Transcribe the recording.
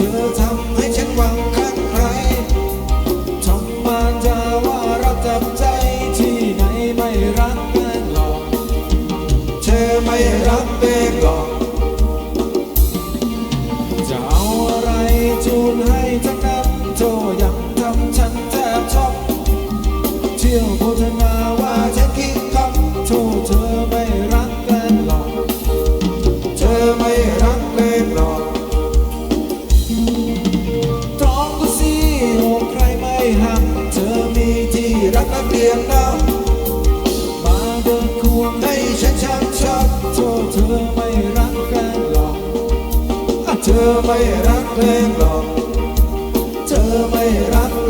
ธอทำให้ฉันหวังข้างใครทำมาจาว่ารักจับใจที่ไหนไม่รักแกล้งหลอกเธอไม่รักเองหรอกจะเอาอะไรจูนให้ทั้งนั้นโทยังทำฉันแทบช็อกเที่ยวโฆษณา โอ้ใครไม่หักเธอมีที่รักนักเรียนนะมาเดินควงให้ฉันชักชักโทษเธอไม่รักแฟนหลอกเธอไม่รักเลงหรอก เธอไม่รักเลงหรอก